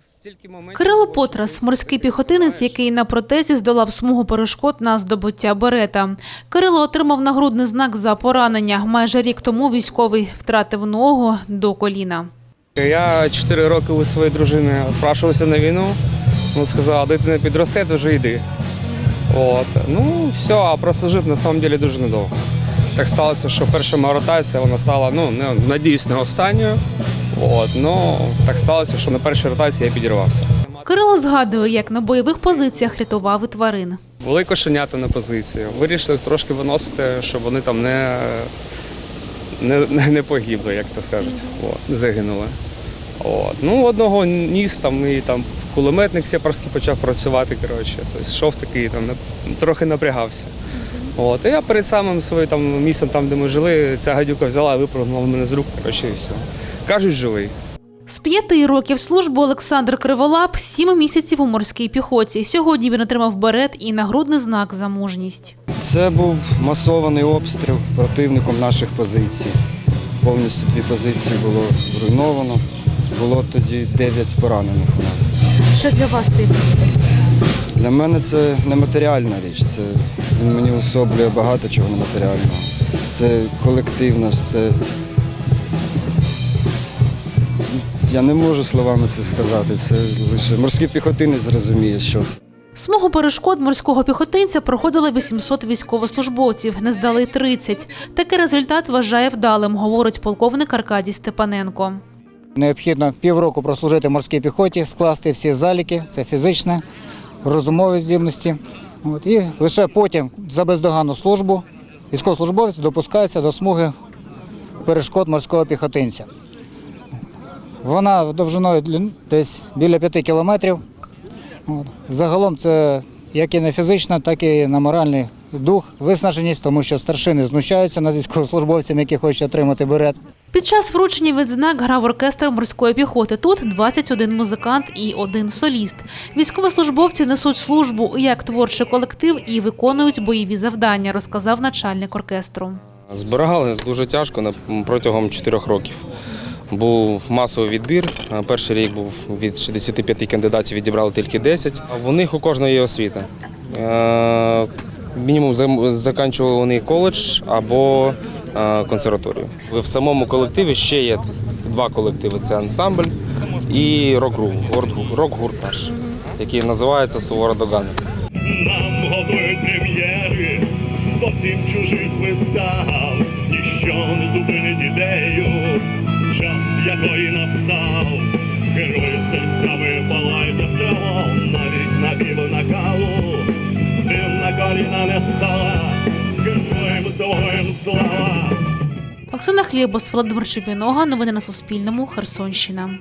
стільки моментів. Кирило Потрас, морський піхотинець, який на протезі здолав смугу перешкод на здобуття берета. Кирило отримав нагрудний знак за поранення. Майже рік тому військовий втратив ногу до коліна. Я 4 роки у своєї дружини відпрашувався на війну. Вона сказала, дитина підросте, то вже йди. От. Ну, все, а прослужив на самом деле дуже недовго. Так сталося, що перша моя ротація вона стала, ну, надіюсь, не останньою. От. Ну, так сталося, що на першій ротації я підірвався. Кирило згадує, як на бойових позиціях рятував і тварин. Були кошенята на позиції. Вирішили трошки виносити, щоб вони там не, не, не, погибли, як то скажуть. От, загинули. От. Ну, одного ніс там і там кулеметник сепарський почав працювати. Коротше. Тобто йшов такий, там, на- трохи напрягався. От. І я перед самим своїм там, місцем, там, де ми жили, ця гадюка взяла і випрыгнула мене з рук. Коротше, і все. Кажуть, живий. З п'яти років служби Олександр Криволап сім місяців у морській піхоті. Сьогодні він отримав берет і нагрудний знак за мужність. Це був масований обстріл противником наших позицій. Повністю дві позиції було зруйновано. Було тоді 9 поранених у нас. Що для вас цей Для мене це нематеріальна річ. Це він мені особлює багато чого нематеріального. Це колективна це. Я не можу словами це сказати. Це лише морський піхотинець зрозуміє, що це. Смугу перешкод морського піхотинця проходили 800 військовослужбовців, не здали 30. Такий результат вважає вдалим, говорить полковник Аркадій Степаненко. Необхідно півроку прослужити в морській піхоті, скласти всі заліки, це фізичне, розумові здібності. От, і лише потім за бездоганну службу військовослужбовець допускається до смуги перешкод морського піхотинця. Вона довжиною десь біля 5 кілометрів. От. Загалом це як і на фізична, так і на моральний дух, виснаженість, тому що старшини знущаються над військовослужбовцями, які хочуть отримати берет. Під час вручення відзнак грав оркестр морської піхоти. Тут 21 музикант і один соліст. Військовослужбовці несуть службу як творчий колектив і виконують бойові завдання, розказав начальник оркестру. Зберігали дуже тяжко на- протягом 4 років. Був масовий відбір. Перший рік був від 65 кандидатів, відібрали тільки 10. А В них у кожного є освіта. Е, Мінімум закінчували вони коледж або е, консерваторію. В самому колективі ще є два колективи: це ансамбль і рок-гурт, наш, який називається Сувора Догана. Нам готують прем'єри зовсім чужих вистав, ніщо не зупинить ідею, якої настав. Герої серцями палають яскраво, навіть на пів накалу. Тим на коліна не стала, героям двоєм слава. Оксана Хлібос, Володимир Шепінога, Новини на Суспільному. Херсонщина.